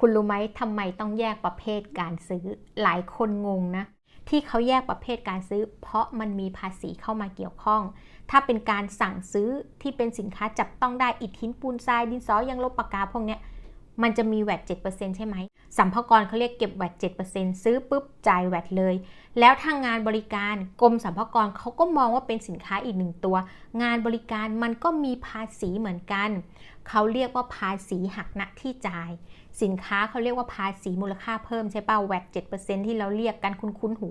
คุณรู้ไหมทำไมต้องแยกประเภทการซื้อ หลายคนงงนะ ที่เขาแยกประเภทการซื้อ เพราะมันมีภาษีเข้ามาเกี่ยวข้อง ถ้าเป็นการสั่งซื้อที่เป็นสินค้าจับต้องได้อิฐหินปูนทรายดินสอยังลบปากกาพวกเนี้ย มันจะมีแวด7%ใช่ไหมสัมภากรเขาเรียกเก็บแวด7%ซื้อปุ๊บจ่ายแวดเลย แล้วทางงานบริการกรมสัมภากรเขาก็มองว่าเป็นสินค้าอีกหนึ่งตัว งานบริการมันก็มีภาษีเหมือนกัน เขาเรียกว่าภาษีหักณที่จ่าย สินค้าเขาเรียกว่าภาษีมูลค่าเพิ่มใช่ป่ะแวด7%ที่เราเรียกกันคุ้นๆหู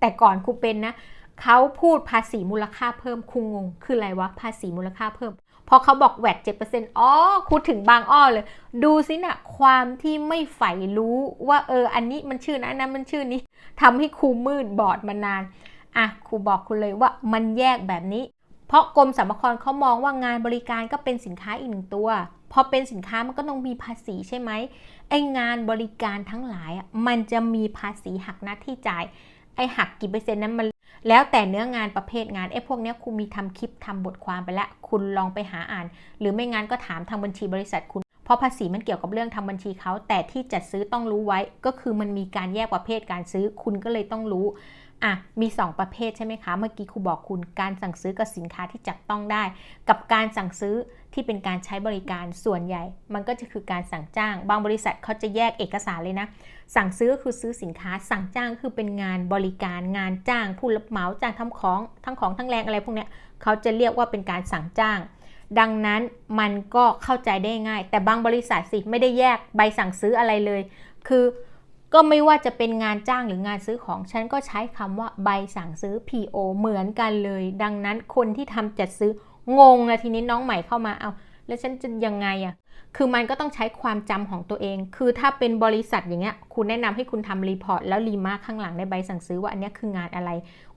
แต่ก่อนครูเป็นนะ เขาพูดภาษีมูลค่าเพิ่มคุงงง คืออะไรวะภาษีมูลค่าเพิ่ม พอเขาบอกแวด7%อ๋อครูถึงบางอ้อเลย ดูสินะความที่ไม่ใฝ่รู้ว่าเออ อันนี้มันชื่อนะอันนั้นมันชื่อนี้ทำให้ครูมืดบอดมานาน อะครูบอกคุณเลยว่ามันแยกแบบนี้ เพราะกรมสรรพากรเขามองว่างานบริการก็เป็นสินค้าอีกหนึ่งตัว พอเป็นสินค้ามันก็ต้องมีภาษีใช่ไหมไองานบริการทั้งหลายอะมันจะมีภาษีหักหน้าที่จ่ายไอหักกี่เปอร์เซ็นต์นั้นมัน แล้วแต่เนื้องานประเภทงานไอ้พวกนี้คุณมีทำคลิปทำบทความไปแล้ว คุณลองไปหาอ่าน หรือไม่งั้นก็ถามทางบัญชีบริษัทคุณ เพราะภาษีมันเกี่ยวกับเรื่องทำบัญชีเขา แต่ที่จัดซื้อต้องรู้ไว้ ก็คือมันมีการแยกประเภทการซื้อ คุณก็เลยต้องรู้ อะมี 2 ประเภทใช่ไหมคะ เมื่อกี้ครูบอกคุณการสั่งซื้อกับสินค้าที่จับต้องได้ กับการสั่งซื้อที่เป็นการใช้บริการส่วนใหญ่ มันก็จะคือการสั่งจ้าง บางบริษัทเขาจะแยกเอกสารเลยนะ สั่งซื้อก็คือซื้อสินค้า สั่งจ้างคือเป็นงานบริการ งานจ้าง ผู้รับเหมาจ้างทำของทั้งของทั้งแรงอะไรพวกเนี้ยเขาจะเรียกว่าเป็นการสั่งจ้าง ดังนั้นมันก็เข้าใจได้ง่าย แต่บางบริษัทสิไม่ได้แยกใบสั่งซื้ออะไรเลย คือ ก็ไม่ว่าจะเป็นงานจ้างหรืองานซื้อของ ฉันก็ใช้คำว่าใบสั่งซื้อ PO เหมือนกันเลย ดังนั้นคนที่ทำจัดซื้องงนะทีนี้น้องใหม่เข้ามาเอา แล้วฉันจะยังไงอะคือมันก็ต้องใช้ความจำของตัวเอง คือถ้าเป็นบริษัทอย่างเงี้ย คุณแนะนำให้คุณทำรีพอร์ตแล้วรีมาร์คข้างหลังในใบสั่งซื้อว่าอันนี้คืองานอะไร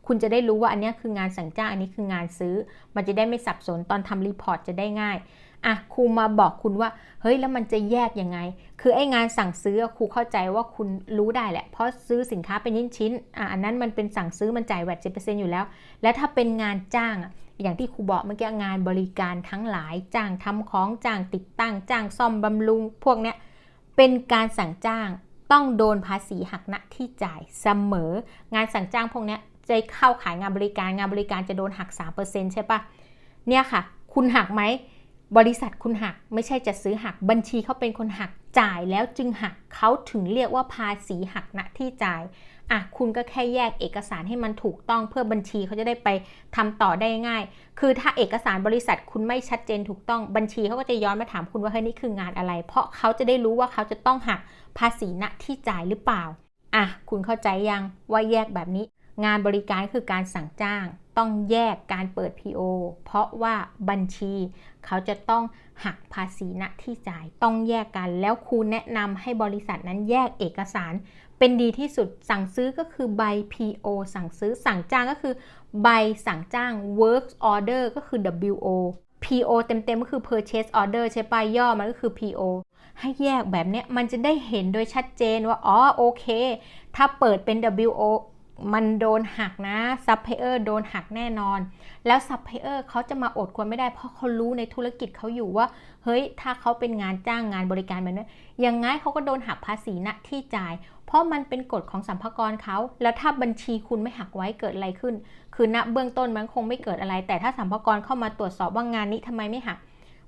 คุณจะได้รู้ว่าอันนี้คืองานสั่งจ้าง อันนี้คืองานซื้อ มันจะได้ไม่สับสนตอนทำรีพอร์ตจะได้ง่าย อะครูมาบอกคุณว่า เฮ้ยแล้วมันจะแยกยังไง คือไอ้งานสั่งซื้อครูเข้าใจว่าคุณรู้ได้แหละ เพราะซื้อสินค้าเป็นชิ้นชิ้นๆอะอันนั้นมันเป็นสั่งซื้อมันจ่ายแวดเอยู่แล้ว และถ้าเป็นงานจ้างอะอย่างที่ครูบอกเมื่อกี้งานบริการทั้งหลายจ้างทำของจ้างติดตั้งจ้างซ่อมบำรุง พวกเนี้ยเป็นการสั่งจ้างต้องโดนภาษีหักณที่จ่ายเสมอ งานสั่งจ้างพวกเนี้ยจะเข้าขายงานบริการงานบริการจะโดนหัก 3%ใช่ปะเนี่ยค่ะ คุณหักไหม บริษัทคุณหักไม่ใช่จะซื้อหักบัญชีเขาเป็นคนหักจ่ายแล้วจึงหักเขาถึงเรียกว่าภาษีหักณที่จ่ายอะคุณก็แค่แยกเอกสารให้มันถูกต้องเพื่อบัญชีเขาจะได้ไปทำต่อได้ง่าย คือถ้าเอกสารบริษัทคุณไม่ชัดเจนถูกต้องบัญชีเขาก็จะย้อนมาถามคุณว่าเฮ้ยนี่คืองานอะไร เพราะเขาจะได้รู้ว่าเขาจะต้องหักภาษีณที่จ่ายหรือเปล่าอะคุณเข้าใจยังว่าแยกแบบนี้ งานบริการคือการสั่งจ้าง ต้องแยกการเปิด PO เพราะว่าบัญชีเขาจะต้องหักภาษีณที่จ่าย ต้องแยกกันแล้วครูแนะนำให้บริษัทนั้นแยกเอกสาร เป็นดีที่สุดสั่งซื้อก็คือใบ PO สั่งซื้อสั่งจ้างก็คือ ใบสั่งจ้าง work order ก็คือ WO PO เต็มๆก็คือ purchase order ใช่ปะย่อมันก็คือ PO ให้แยกแบบเนี้ยมันจะได้เห็นโดยชัดเจนว่า อ๋อ โอเค ถ้าเปิดเป็น WO มันโดนหักนะซัพพลายเออร์โดนหักแน่นอน แล้วซัพพลายเออร์เขาจะมาอดควรไม่ได้เพราะเขารู้ในธุรกิจเขาอยู่ว่า เฮ้ย ถ้าเขาเป็นงานจ้างงานบริการแบบนี้ยังไงเขาก็โดนหักภาษีณที่จ่าย เพราะมันเป็นกฎของสัมภากรเขา แล้วถ้าบัญชีคุณไม่หักไว้เกิดอะไรขึ้น คือณเบื้องต้นมันคงไม่เกิดอะไร แต่ถ้าสัมภากรเข้ามาตรวจสอบว่างานนี้ทำไมไม่หัก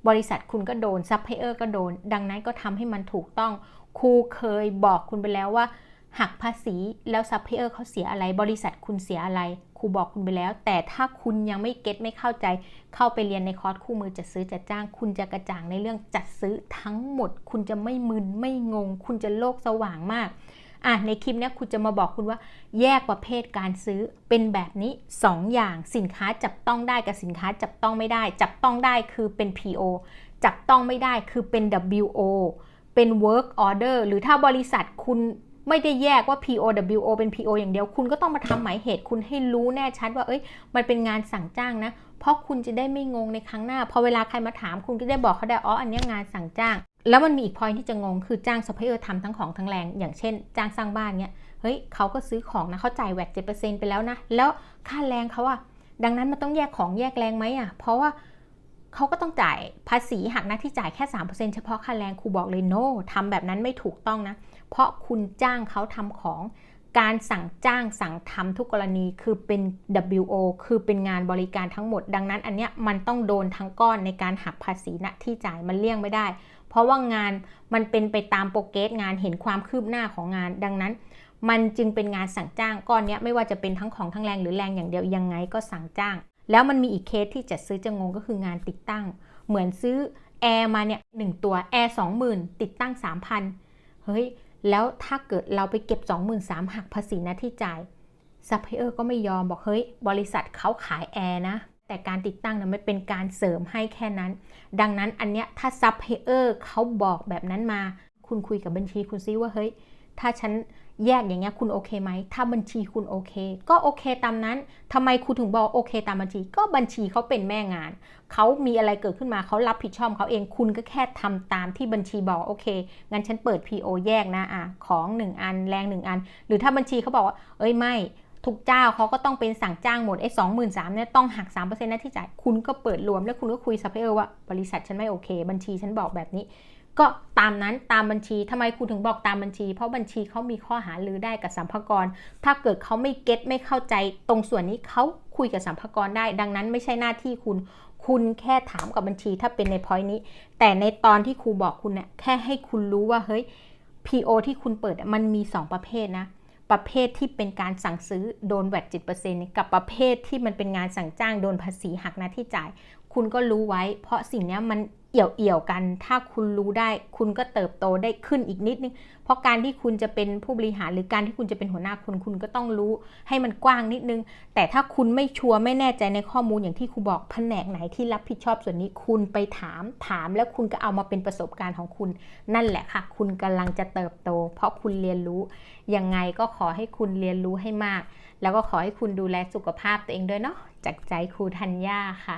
บริษัทคุณก็โดนซัพพลายเออร์ก็โดน ดังนั้นก็ทำให้มันถูกต้องครูเคยบอกคุณไปแล้วว่า หักภาษีแล้วซัพพลายเออร์เขาเสียอะไร บริษัทคุณเสียอะไร ครูบอกคุณไปแล้ว แต่ถ้าคุณยังไม่เก็ตไม่เข้าใจ เข้าไปเรียนในคอร์สคู่มือจัดซื้อจัดจ้าง คุณจะกระจ่างในเรื่องจัดซื้อทั้งหมด คุณจะไม่มึนไม่งง คุณจะโลกสว่างมากอะในคลิปนี้คุณจะมาบอกคุณว่าแยกประเภทการซื้อเป็นแบบนี้ 2อย่างสินค้าจับต้องได้กับสินค้าจับต้องไม่ได้ จับต้องได้คือเป็น PO จับต้องไม่ได้คือเป็น WO เป็น work order หรือถ้าบริษัทคุณ ไม่ได้แยกว่า PO WO เป็น PO อย่างเดียว คุณก็ต้องมาทำหมายเหตุคุณให้รู้แน่ชัดว่า เอ้ย มันเป็นงานสั่งจ้างนะ เพราะคุณจะได้ไม่งงในครั้งหน้า พอเวลาใครมาถามคุณก็ได้บอกเขาได้ อ๋อ อันนี้งานสั่งจ้าง แล้วมันมีอีกพอยที่จะงง คือจ้างซัพพลายเออร์ทำทั้งของทั้งแรง อย่างเช่น จ้างสร้างบ้านเนี้ย เฮ้ย เขาก็ซื้อของนะ เขาจ่ายแวด7%ไปแล้วนะ แล้วค่าแรงเขาอะดังนั้นมันต้องแยกของแยกแรงไหมอะเพราะว่า เขาก็ต้องจ่ายภาษีหักหน้าที่จ่ายแค่ 3%เฉพาะค่าแรงครูบอกเลย no ทำแบบนั้นไม่ถูกต้องนะ เพราะคุณจ้างเขาทำของการสั่งจ้างสั่งทำทุกกรณีคือเป็น WO คือเป็นงานบริการทั้งหมด ดังนั้นอันเนี้ยมันต้องโดนทั้งก้อนในการหักภาษีณที่จ่ายมันเลี่ยงไม่ได้ เพราะว่างานมันเป็นไปตามโปรเกสงานเห็นความคืบหน้าของงาน ดังนั้น มันจึงเป็นงานสั่งจ้างก้อนเนี้ยไม่ว่าจะเป็นทั้งของทั้งแรงหรือแรงอย่างเดียวยังไงก็สั่งจ้าง แล้วมันมีอีกเคสที่จะซื้อจะงงก็คืองานติดตั้ง เหมือนซื้อแอร์มาเนี่ยหนึ่งตัวแอร์สองหมื่นติดตั้งสามพันเฮ้ย แล้วถ้าเกิดเราไปเก็บ 23,000หักภาษีน้าที่จ่ายซัพพลายเออร์ก็ไม่ยอมบอกเฮ้ย บริษัทเขาขายแอร์นะ แต่การติดตั้งนะไม่เป็นการเสริมให้แค่นั้น ดังนั้นอันเนี้ยถ้าซัพพลายเออร์เขาบอกแบบนั้นมา คุณคุยกับบัญชีคุณซิว่าเฮ้ย ถ้าฉัน แยกอย่างเงี้ยคุณโอเคไหมถ้าบัญชีคุณโอเค ก็โอเคตามนั้นทำไมคุณถึงบอกโอเค ตามบัญชี ก็บัญชีเขาเป็นแม่งาน เขามีอะไรเกิดขึ้นมาเขารับผิดชอบเขาเอง คุณก็แค่ทำตามที่บัญชีบอกโอเค งั้นฉันเปิด PO แยกนะอะของ 1 อันแรง 1 อัน หรือถ้าบัญชีเขาบอกว่า เอ้ยไม่ทุกเจ้าเขาก็ต้องเป็นสั่งจ้างหมดไอ้สองหมื่นสามเนี่ยต้องหัก3%หน้าที่จ่าย คุณก็เปิดรวมแล้วคุณก็คุยซัพพลายเออร์ว่าบริษัทฉันไม่โอเค บัญชีฉันบอกแบบนี้ ก็ตามนั้นตามบัญชีทำไมครูถึงบอกตามบัญชี เพราะบัญชีเขามีข้อหารือได้กับสัมภากระถ้าเกิดเขาไม่เก็ตไม่เข้าใจ ตรงส่วนนี้เขาคุยกับสัมภากระได้ ดังนั้นไม่ใช่หน้าที่คุณ คุณแค่ถามกับบัญชีถ้าเป็นในพอยต์นี้ แต่ในตอนที่ครูบอกคุณเนี่ยแค่ให้คุณรู้ว่าเฮ้ย PO ที่คุณเปิดมันมี 2 ประเภทนะประเภทที่เป็นการสั่งซื้อโดนแวด7%กับประเภทที่มันเป็นงานสั่งจ้างโดนภาษีหักหน้าที่จ่าย คุณก็รู้ไว้ เพราะสิ่งนี้มัน เอี่ยวเอี่ยวๆกัน ถ้าคุณรู้ได้ คุณก็เติบโตได้ขึ้นอีกนิดนึง เพราะการที่คุณจะเป็นผู้บริหารหรือการที่คุณจะเป็นหัวหน้าคนคุณก็ต้องรู้ให้มันกว้างนิดนึง แต่ถ้าคุณไม่ชัวร์ไม่แน่ใจในข้อมูลอย่างที่ครูบอกแผนกไหนที่รับผิดชอบส่วนนี้ คุณไปถามถามแล้วคุณก็เอามาเป็นประสบการณ์ของคุณ นั่นแหละค่ะ คุณกำลังจะเติบโต เพราะคุณเรียนรู้ยังไงก็ขอให้คุณเรียนรู้ให้มาก แล้วก็ขอให้คุณดูแลสุขภาพตัวเองด้วยเนาะจากใจครูธัญญาค่ะ